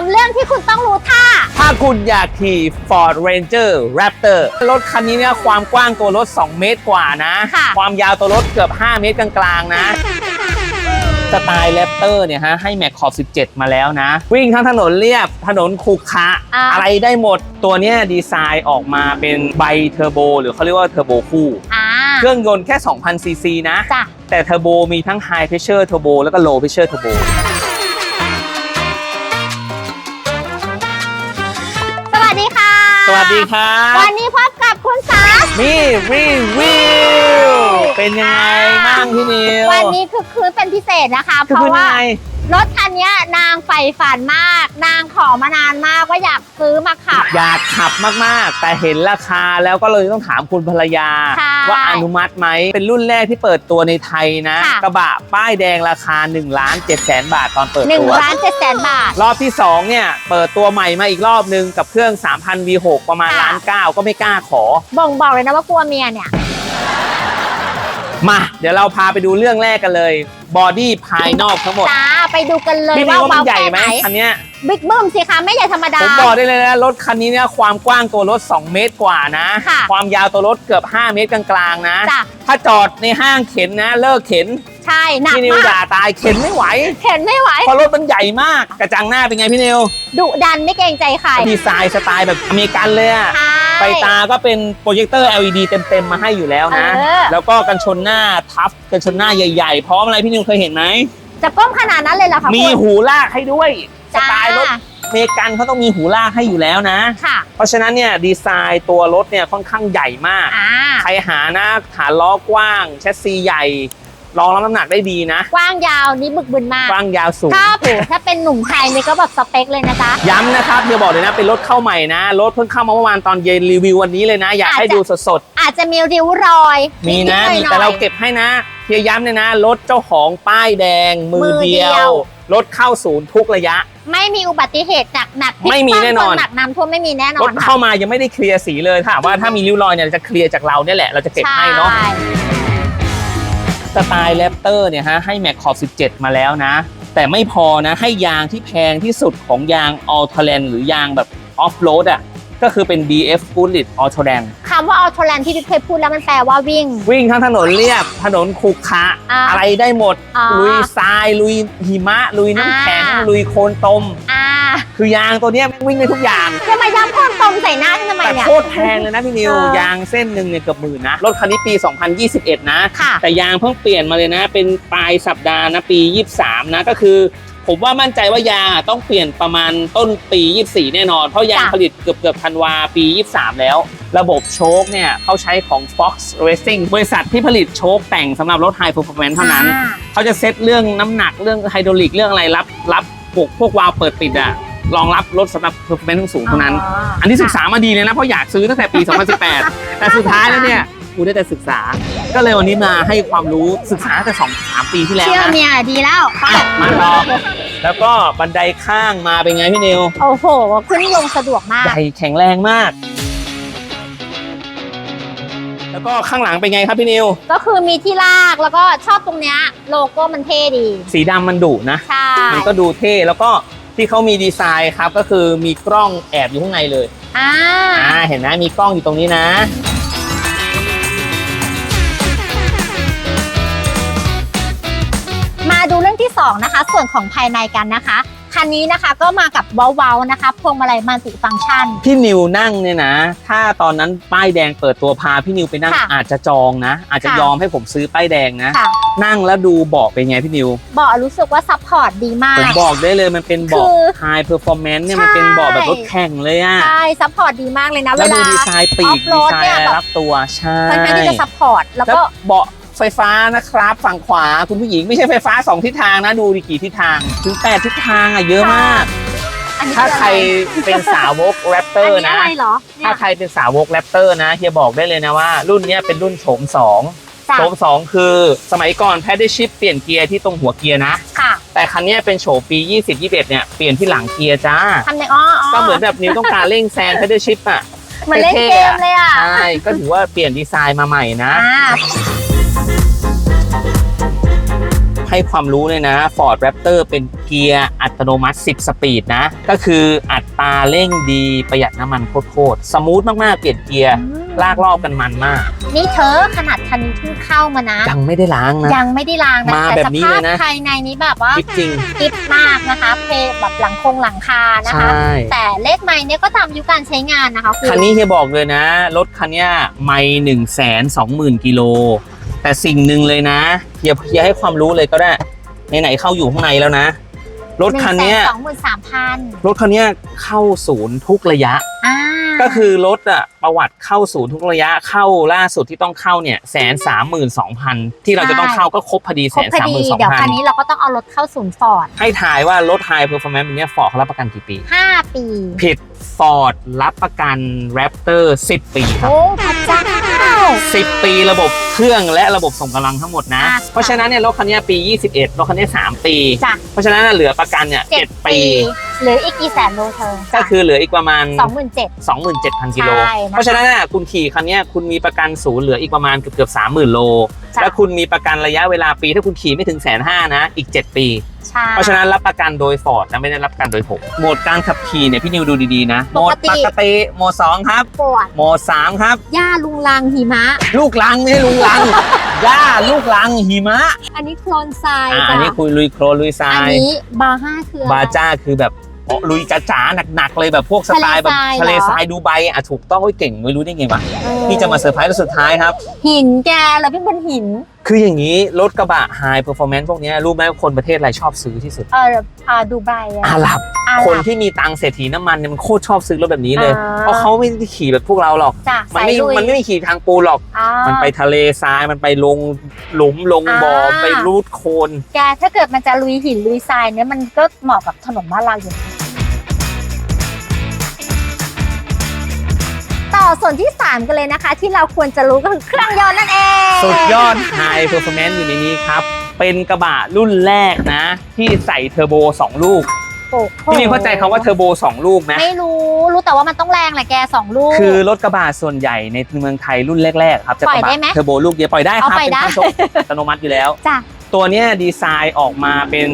ามเรื่องที่คุณต้องรู้ท่า ถ้าคุณอยากขี่ Ford Ranger Raptor รถคันนี้เนี่ยความกว้างตัวรถ 2 เมตรกว่านะ ค่ะ ความยาวตัวรถเกือบ 5 เมตรกลางๆนะ สไตล์แรปเตอร์เนี่ยฮะให้แม็กขอบ 17 มาแล้วนะ วิ่งทั้งถนนเรียบถนนคูขระอ่า อะไรได้หมดตัวเนี้ยดีไซน์ออกมาเป็นไบเทอร์โบ หรือเขาเรียกว่าเทอร์โบคู่ อ่าเครื่องยนต์แค่ 2,000 ซีซีนะ จ้ะแต่เทอร์โบมีทั้ง High Pressure Turbo แล้วก็ Low Pressure Turbo วัสดีครับ วันนี้พบกับคุณสานี่รีวิว เป็นยังไงบ้างพี่นิว วันนี้คือคือเป็นพิเศษนะคะ เพคือราะเป็นยัว่างไง รถคันเนี้ยนางใฝ่ฝันมาก นางขอมานานมากว่าอยากซื้อมาขับ อยากขับมากๆ แต่เห็นราคาแล้วก็เลยต้องถามคุณภรรยา ใช่ว่าอนุมัติไหม เป็นรุ่นแรกที่เปิดตัวในไทยนะ ค่ะ กระบะป้ายแดงราคา1ล้าน7แสนบาทตอนเปิดหนึ่งตัว ล้านเจ็ดแสนบาท รอบที่ 2 เนี่ย เปิดตัวใหม่มาอีกรอบนึงกับเครื่อง 3,000 V6 ประมาณค่ะ ล้านเก้าก็ไม่กล้าขอ บ่งบอกเลยนะว่ากลัวเมียเนี่ย มา เดี๋ยวเราพาไปดูเรื่องแรกกันเลย บอดี้ภายนอกทั้งหมด จ้าไปดูกันเลยพี่นิว่าวว่ามัเบานใหญ่แค่ไหมไหนคันเนี้ย บิ๊กบึ้มสิคะไม่ใหญ่ธรรมดา ผมบอกได้เลยนะ รถคันนี้เนี่ยความกว้างตัวรถ 2 เมตรกว่านะ ค่ะความยาวตัวรถเกือบ 5 เมตรกลางๆนะ จ้ะ ถ้าจอดในห้างเข็นนะ เลิกเข็นใช่หนักพี่นิวมากด่าตายเข็นไม่ไหวเห็นไม่ไหวเพราะรถมันใหญ่มากกระจังหน้าเป็นไงพี่นิวดุดันไม่เกรงใจใครดีไซน์สไตล์แบบอเมริกันเลยอะ ใช่ ไฟตาก็เป็นโปรเจคเตอร์ LED เต็ม ๆ มาให้อยู่แล้วนะ เออ แล้วก็กันชนหน้าทับกันชนหน้าใหญ่ ๆ พร้อมอะไรพี่นิวเคยเห็นไหม จะก้มขนาดนั้นเลยเหรอคะมีคุณหูลากให้ด้วย สจ้า ไตล์รถอเมริกันเขาต้องมีหูลากให้อยู่แล้วนะ ค่ะ เพราะฉะนั้นเนี่ยดีไซน์ตัวรถเนี่ยค่อนข้างใหญ่มาก อ่า ใครหานะฐานล้อกว้าง แชสซีใหญ่รองรับน้ำหนักได้ดีนะ กว้างยาวนี่บึกบึนมากกว้างยาวสูง ถ้าโหถ้าเป็นหนุ่มไทยนี่ก็แบบสเปคเลยนะจ๊ะ ย้ำนะครับเดี๋ยวบอกเลยนะเป็นรถเข้าใหม่นะ รถเพิ่งเข้ามาเมื่อวานตอนเย็นรีวิววันนี้เลยนะ อยากให้อาจจะดูสดอาจจะมีริ้วรอยๆ มีนะดมีๆหอยๆ แต่เราเก็บให้นะเพียย้ำเลยนะ รถเจ้าของป้ายแดงมือมือเดีเดียวยว รถเข้าศูนย์ทุกระยะ ไม่มีอุบัติเหตุหนักหนักไม่มีแน่นอนหนักน้ำท่วมไม่มีแน่นอรนถเข้ามายังไม่ได้เคลียร์สีเลยถามว่าถ้ามีริ้วรอยเนี่ยจะเคลียร์จากเราเนี่ยแหละเราจะเก็บให้เนาะใช่สไตล์แรปเตอร์เนี่ยฮะให้แม็กขอบ 17 มาแล้วนะ แต่ไม่พอนะให้ยางที่แพงที่สุดของยางอ l ล a แลนหรือยางแบบออฟโรดอะ ก็คือเป็น BF g o o d r i d a u t o l a n คำว่าออโทแลนที่ดิเคยพูดแล้วมันแปลว่าวิ่ง วิ่งทั้งถนนเรียบ ถนนขรุขระอ่าอะไรได้หมดอ๋อลุยทราย ลุยหิมะ ลุยน้ำแข็ง อ่า ลุยโคลนตม อ่าคือยางตัวเนี้ยแม่งวิ่งได้ทุกอย่างจะมาย้ำพ่นตรงใส่หน้าฉันทำไมแต่เนี่ย โคตรแพงเลยนะพี่นิว เออ ยางเส้นหนึ่งเนี่ยเกือบหมื่นนะ รถคันนี้ปี 2021 นะ ค่ะ แต่ยางเพิ่งเปลี่ยนมาเลยนะ เป็นปลายสัปดาห์นะปี 23 นะ ก็คือ ผมว่ามั่นใจว่ายางอะต้องเปลี่ยนประมาณต้นปี 24 แน่นอน เพราะยางจ้ะ ผลิตเกือบเกือบธันวาปี 23 แล้ว ระบบโชคเนี่ยเขาใช้ของ Fox Racing บริษัทที่ผลิตโชคแต่งสำหรับรถ High Performance เท่านั้น อ่าเขาจะเซตเรื่องน้ำหนักเรื่องไฮดรอลิกเรื่องอะไรรับรับพวกพวกวาล์วเปิดปิดอะรองรับรถสำหรับ performance สูงๆเท่านั้นอันที่ศึกษามาดีเลยนะเพราะอยากซื้อตั้งแต่ปี 2018 แต่สุดท้ายแล้วเนี่ย กูได้แต่ศึกษา ก็เลยวันนี้มาให้ความรู้ศึกษาตั้งแต่สองสามปีที่แล้วเชื่อนะเมียดีแล้วไปอะมาต่อแล้วก็บันไดข้างมาเป็นไงพี่นิวโอ้โห ขึ้นลงสะดวกมาก ใหญ่แข็งแรงมาก แล้วก็ข้างหลังเป็นไงครับพี่นิว ก็คือมีที่ลากแล้วก็ชอบตรงเนี้ยโลโก้มันเท่ดี สีดำมันดุนะ ใช่ มันก็ดูเท่แล้วก็ที่เขามีดีไซน์ครับก็คือมีกล้องแอบอยู่ข้างในเลย อ่า อ่าเห็นไหมมีกล้องอยู่ตรงนี้นะ ที่2นะคะส่วนของภายในกันนะคะคันนี้นะคะก็มากับเว้าๆนะคะพวงมาลัยมัลติฟังก์ชัน พี่นิวนั่งเนี่ยนะ ถ้าตอนนั้นป้ายแดงเปิดตัวพาพี่นิวไปนั่งค่ะอาจจะจองนะ อาจจะค่ะ ยอมให้ผมซื้อป้ายแดงนะ ค่ะนั่งแล้วดูเบาะเป็นไงพี่นิว เบาะรู้สึกว่าซัพพอร์ตดีมาผมก บอกได้เลยมันเป็นเบาะ คือ high performance เนี่ยใช่มันเป็นเบาะแบบรถแข่งเลยอะใช่ซัพพอร์ตดีมากเลยนะเวแล้วดูลา ดีไซน์ปีก ออฟโรดดีไซเนี่ยน์แบบ รับตัวใช่ค่อนข้างที่จะซัพพอร์ตแล้วแล้วก็ เบาะ ไฟฟ้านะครับ ฝั่งขวาคุณผู้หญิงไม่ใช่ไฟฟ้าสองทิศทางนะ ดูดีกี่ทิศทาง ถึงแปดทิศทางอะเยอะมาก อันนี้ถ้าอใครอะเป็นสาวกแรปเตออันร์นี้นะ อะไรเหรอเนี่ถ้ายใครเป็นสาวกแรปเตอร์นะเฮียบอกได้เลยนะว่า รุ่นเนี้ยเป็นรุ่นโฉม2จ้ะโฉม2คือสมัยก่อนแพดเดิลชิปเปลี่ยนเกียร์ที่ตรงหัวเกียร์นะ ค่ะแต่คันเนี้ยเป็นโฉมปี 20 21 เนี่ยเปลี่ยนที่หลังเกียร์จ้า ทำในอ๋ออ๋อก็เหมือนแบบนิวต้องการเร่งแซงแพดเดิลชิปอะ เหมือนเล่นเกมเลยอะใช่ ก็ถือว่าเปลี่ยนดีไซน์มาใหม่นะ อ่าภ ให้ความรู้เลยนะ Ford Raptor เป็นเกียร์อัตโนมัติ 10 สปีดนะ ก็คืออัตราเร่งดีประหยัดน้ำมันโคตรๆสมูทมากๆ เปลี่ยนเกียร์ ลากรอบกันมันมาก นี่เธอขนาดคันนี้เพิ่งเข้ามานะ ยังไม่ได้ล้างนะ ยังไม่ได้ล้างนะมาแต่แบสบนี้ภาเลพยนะภายในนี้แบบว่าจริงกิฟมากนะคะ เพแบบหลังคงหลังคาๆนะคะใช่แต่เลขไม้เนี่ยก็ตามอายุการใช้งานนะคะคุณคันนี้เฮียบอกเลยนะ รถคันเนี้ยไม่หนึ่งแสนสองหมื่นกิโล แต่สิ่งหนึ่งเลยนะเฮียเฮียให้ความรู้เลยก็ได้ไหนๆเข้าอยู่ข้างในแล้วนะ รถคันเนี้ยสองหมื่นสามพันรถคันเนี้ยเข้าศูนย์ทุกระยะอ่าก็คือรถอะประวัติเข้าศูนย์ทุกระยะเข้าล่าสุดที่ต้องเข้าเนี่ยแสนสามหมื่นสองพันที่เราจะต้องเข้าก็ครบพอดีคแสรบนพอสามหดีมื่นสองเดี๋ยวพัคันนนี้เราก็ต้องเอารถเข้าศูนย์ฟอร์ดให้ถ่ายว่ารถไฮเพอร์ฟอร์แมนซ์แบบเนี้ยฟอร์ดเขารับประกันกี่ปีห้าปี ผิดฟอร์ดรับประกันแรปเตอร์10ปีครับโอ้พระเจ้า 10 ปีระบบเครื่องและระบบส่งกำลังทั้งหมดนะ อะเพราะฉะนั้นเนี่ยรถคันเนี้ยปี 21รถคันเนี้ย3ปี จ้ะ เพราะฉะนั้นเหลือประกันเนี่ยเจ็ด7ปี ปี หรืออีกกี่แสนโลเธอก็คือเหลืออีกประมาณ สองหมื่นเจ็ด 27,000กิโล ใช่นะคะเพราะฉะนั้นน่ะคุณขี่คันเนี้ยคุณมีประกันศูนย์เหลืออีกประมาณเกือบเกือบ30,000 โล จ้ะ แล้วคุณมีประกันระยะเวลาปีถ้าคุณขี่ไม่ถึงแสนห้านะ อีก 7 ปี ใช่ เพราะฉะนั้นรับประกันโดยฟอร์ดและไม่ได้รับประกันโดยผม โหมดการขับขี่เนี่ยพี่นิวดูดีๆนะ โหมดปกติโหมดสองครับ ปวดโหมดสามครับ ย่าลุงลังหิมะ ลูกลังไม่ใช่ลุงลัง ย่าลูกลังหิมะอันนี้โคลนทรายอ่าจ้ะอันนี้คุยลุยโครนลุยทราอันย นี้บาร์ห้าคืออะไรบาจ้าคือแบบ อ๋อลุยจ๋าๆหนักๆเลยแบบพวกสไตล์แบบทะทะเลเลทรารทายยดูไบอะถูกต้องไว้ยเก่งไม่รู้ได้ไงวะเออพี่จะมาเซอร์ไพรส์แล้วสุดท้ายครับ หินแกแล้วพี่บนหิน คืออย่างนี้รถกระบะไฮเ e อร์ฟอร์แมนซ์พวกเนี้ยรู้ไหมว่าคนประเทศอะไรชอบซื้อที่สุด เอออ่าดูไบอะอาหรับ อาหคนรับ ที่มีตังค์เศรษฐีน้ำมันเนี่ยมันโคตรชอบซื้อรถแบบนี้เลย อ่า เพราะเขาไม่ได้ขี่แบบพวกเราหรอก จ้ะมันสายไม่ลุยมันไม่มีขี่ทางปูนหรอก อ่า มันไปทะเลทรายมันไปลงหลุมลงบ่ออ่าไปรูดโคลนแกถ้าเกิดมันจะลุยหินลุยทรายเนี่ยมันก็เหมาะกับถนนบ้านเราอยู่นะ ต่อส่วนที่ 3 กันเลยนะคะ ที่เราควรจะรู้ก็คือเครื่องยนต์นั่นเองสุดยอดไฮเ e อร์ฟอร์แมนซ์อยู่ในนี้ครับ เป็นกระบะรุ่นแรกนะ ที่ใส่เทอร์โบ 2 ลูกโอ้โหพี่นิวเข้าใจคำว่าเทอร์โบ 2 ลูกไหมไม่รู้ รู้แต่ว่ามันต้องแรงแหละแกสองลูก คือรถกระบะส่วนใหญ่ในเมืองไทยรุ่นแรกๆครับจะกระปล่อยได้บะไหมเทอร์โบลูกเดียวปล่อยได้ครับเอาปล่อยเป็นได้การชกอัตโนมัติอยู่แล้วจ้ะตัวเนี้ยดีไซน์ออกมาเป็น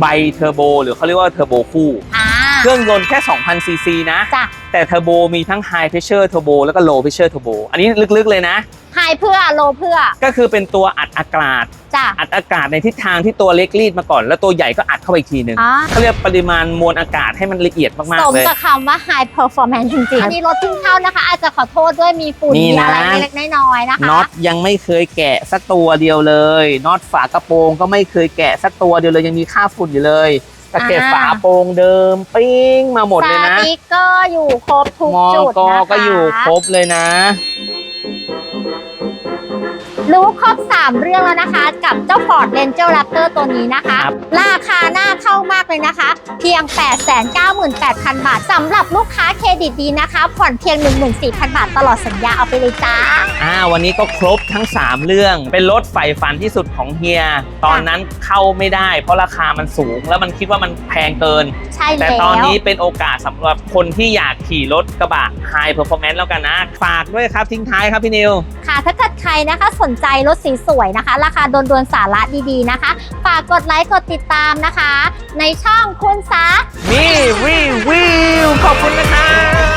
ไบเทอร์โบ หรือเขาเรียกว่าเทอร์โบคู่อ่า เครื่องยนต์แค่ 2,000 ซีซีนะ จ้ะ แต่เทอร์โบมีทั้ง High Pressure Turbo แล้วก็ Low Pressure Turbo อันนี้ลึกๆเลยนะไฮเพื่อโลเพื่อก็คือเป็นตัวอัดอากาศ จ้ะอัดอากาศในทิศทางที่ตัวเล็กรีดมาก่อน แล้วตัวใหญ่ก็อัดเข้าไปอีกทีหนึ่งอ่าเขาเรียกปริมาณมวลอากาศให้มันละเอียดมากสๆมเลย กับคำว่า high performance จริงๆอันนี้รถเพิ่งเข้านะคะ อาจจะขอโทษด้วยมีฝุ่นนี่มีนะ อะไรเล็กๆน้อยๆนะคะ น็อตยังไม่เคยแกะสักตัวเดียวเลยน็อตฝากระโปรงก็ไม่เคยแกะสักตัวเดียวเลยยังมีค่าฝุ่นอยู่เลย ตะเก็บอ่าฝาโปรงเดิมปิ้งมาหมดสเลยนะติ๊กเกอร์อยู่ครบทุกมอจุดกนะคะก็อยู่ครบเลยนะ รู้ครบ 3 เรื่องแล้วนะคะ กับเจ้า Ford Ranger Raptor ตัวนี้นะคะครับราคาน่าเข้ามากเลยนะคะ เพียง 898,000 บาทสำหรับลูกค้าเครดิตดีนะคะ ผ่อนเพียง 14,000 บาทตลอดสัญญาเอาไปเลยจ้า อ่า วันนี้ก็ครบทั้ง 3 เรื่อง เป็นรถใฝ่ฝันที่สุดของเฮีย ตอนนั้นเข้าไม่ได้ เพราะราคามันสูง แล้วมันคิดว่ามันแพงเกิน ใช่แต่แล้วตอนนี้เป็นโอกาสสำหรับคนที่อยากขี่รถกระบะ High Performance แล้วกันนะ ฝากด้วยครับทิ้งท้ายครับพี่นิว ค่ะถ้าเกิดใครนะคะสนใจรถสีสวยนะคะ ราคาโดนๆสาระดีๆนะคะ ฝากกดไลค์กดติดตามนะคะ ในช่องคุณสานี่วิววิวขอบคุณนะครับ